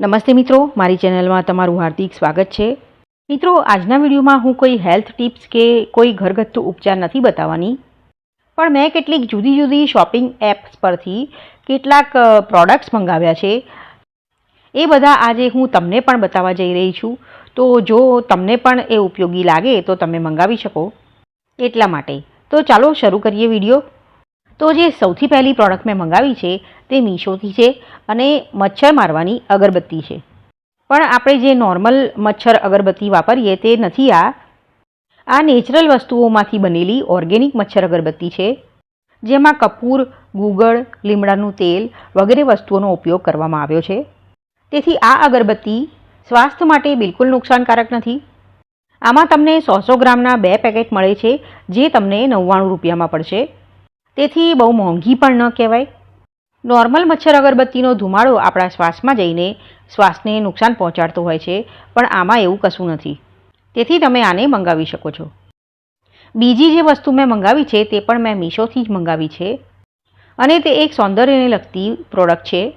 નમસ્તે મિત્રો, મારી ચેનલમાં તમારું હાર્દિક સ્વાગત છે. મિત્રો, આજના વિડીયોમાં હું કોઈ હેલ્થ ટિપ્સ કે કોઈ ઘરગથ્થુ ઉપચાર નથી બતાવવાની, પણ મેં કેટલીક જુદી જુદી શોપિંગ એપ્સ પરથી કેટલાક પ્રોડક્ટ્સ મંગાવ્યા છે. એ બધા આજે હું તમને પણ બતાવવા જઈ રહી છું. તો જો તમને પણ એ ઉપયોગી લાગે, તો તમે મંગાવી શકો. એટલા માટે. તો ચાલો શરૂ કરીએ વીડિયો. તો જે સૌથી પહેલી પ્રોડક્ટ મેં મંગાવી છે તે મીશોથી છે અને મચ્છર મારવાની અગરબત્તી છે. પણ આપણે જે નોર્મલ મચ્છર અગરબત્તી વાપરીએ તે નથી આ. આ નેચરલ વસ્તુઓમાંથી બનેલી ઓર્ગેનિક મચ્છર અગરબત્તી છે, જેમાં કપૂર, ગુગળ, લીમડાનું તેલ વગેરે વસ્તુઓનો ઉપયોગ કરવામાં આવ્યો છે. તેથી આ અગરબત્તી સ્વાસ્થ્ય માટે બિલકુલ નુકસાનકારક નથી. આમાં તમને સો સો ગ્રામના બે પેકેટ મળે છે, જે તમને નવ્વાણું રૂપિયામાં પડશે. તેથી બહુ મોંઘી પણ ન કહેવાય. નોર્મલ મચ્છર અગરબત્તીનો ધુમાડો આપણા શ્વાસમાં જઈને શ્વાસને નુકસાન પહોંચાડતો હોય છે, પણ આમાં એવું કશું નથી. તેથી તમે આને મંગાવી શકો છો. બીજી જે વસ્તુ મેં મંગાવી છે, તે પણ મેં મીશોથી જ મંગાવી છે. અને તે એક સૌંદર્યને લગતી પ્રોડક્ટ છે.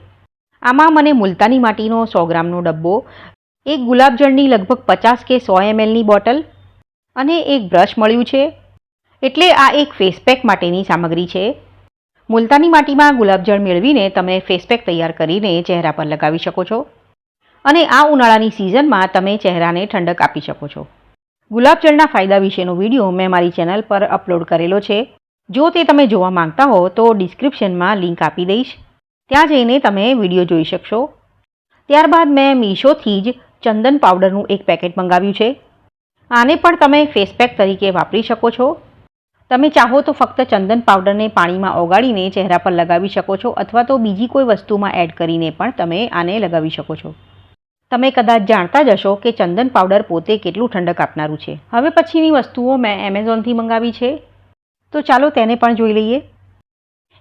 આમાં મને મુલતાની માટીનો સો ગ્રામનો ડબ્બો, એક ગુલાબજળની લગભગ પચાસ કે સો એમએલની બોટલ અને એક બ્રશ મળ્યું છે. એટલે આ એક ફેસપેક માટેની સામગ્રી છે. મુલતાની માટીમાં ગુલાબજળ મેળવીને તમે ફેસપેક તૈયાર કરીને ચહેરા પર લગાવી શકો છો. અને આ ઉનાળાની સિઝનમાં તમે ચહેરાને ઠંડક આપી શકો છો. ગુલાબજળના ફાયદા વિશેનો વીડિયો મેં મારી ચેનલ પર અપલોડ કરેલો છે. જો તે તમે જોવા માંગતા હો, તો ડિસ્ક્રિપ્શનમાં લિંક આપી દઈશ. ત્યાં જઈને તમે વીડિયો જોઈ શકશો. ત્યારબાદ મેં મીશોથી જ ચંદન પાવડરનું એક પેકેટ મંગાવ્યું છે. આને પણ તમે ફેસપેક તરીકે વાપરી શકો છો. તમે ચાહો તો ફક્ત ચંદન પાવડરને પાણીમાં ઓગાળીને ચહેરા પર લગાવી શકો છો અથવા તો બીજી કોઈ વસ્તુમાં એડ કરીને પણ તમે આને લગાવી શકો છો. તમે કદાચ જાણતા જ હશો કે ચંદન પાવડર પોતે કેટલું ઠંડક આપનારું છે. હવે પછીની વસ્તુઓ મેં એમેઝોનથી મંગાવી છે. તો ચાલો તેને પણ જોઈ લઈએ.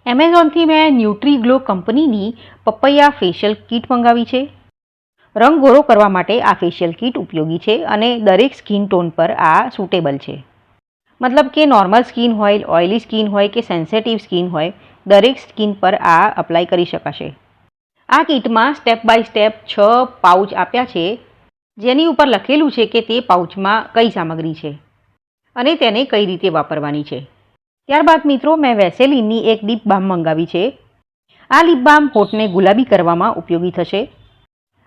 એમેઝોનથી મેં ન્યુટ્રી ગ્લો કંપનીની પપૈયા ફેશિયલ કીટ મંગાવી છે. રંગ ગોરો કરવા માટે આ ફેશિયલ કીટ ઉપયોગી છે અને દરેક સ્કિન ટોન પર આ સુટેબલ છે. મતલબ કે નોર્મલ સ્કિન હોય ઓઇલી સ્કિન હોય કે સેન્સેટિવ સ્કિન હોય, દરેક સ્કિન પર આ અપ્લાય કરી શકાશે. આ કીટમાં સ્ટેપ બાય સ્ટેપ છ પાઉચ આપ્યા છે, જેની ઉપર લખેલું છે કે તે પાઉચમાં કઈ સામગ્રી છે અને તેને કઈ રીતે વાપરવાની છે. ત્યારબાદ મિત્રો, મેં વેસેલિનની એક ડીપ બામ મંગાવી છે. આ લિપ બામ હોઠને ગુલાબી કરવામાં ઉપયોગી થશે.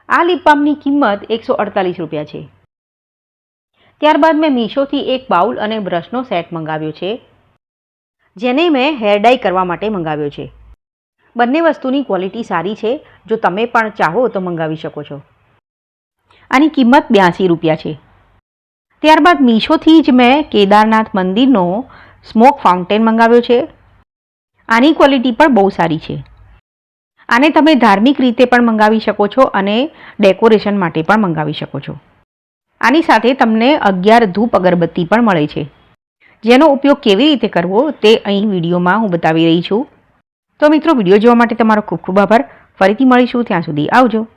આ લીપ બામની કિંમત એકસો અડતાલીસ રૂપિયા છે. ત્યારબાદ મેં મીશોથી એક બાઉલ અને બ્રશનો સેટ મંગાવ્યો છે, જેને મેં હેર ડાય કરવા માટે મંગાવ્યો છે. બંને વસ્તુની ક્વોલિટી સારી છે. જો તમે પણ ચાહો તો મંગાવી શકો છો. આની કિંમત બ્યાસી રૂપિયા છે. ત્યારબાદ મીશોથી જ મેં કેદારનાથ મંદિરનો સ્મોક ફાઉન્ટેન મંગાવ્યો છે. આની ક્વોલિટી પણ બહુ સારી છે. આને તમે ધાર્મિક રીતે પણ મંગાવી શકો છો અને ડેકોરેશન માટે પણ મંગાવી શકો છો. આની સાથે તમને અગિયાર ધૂપ અગરબત્તી પણ મળે છે. જેનો ઉપયોગ કેવી રીતે કરવો તે અહીં વિડીયોમાં હું બતાવી રહી છું. તો મિત્રો, વીડિયો જોવા માટે તમારો ખૂબ ખૂબ આભાર. ફરીથી મળીશું. ત્યાં સુધી આવજો.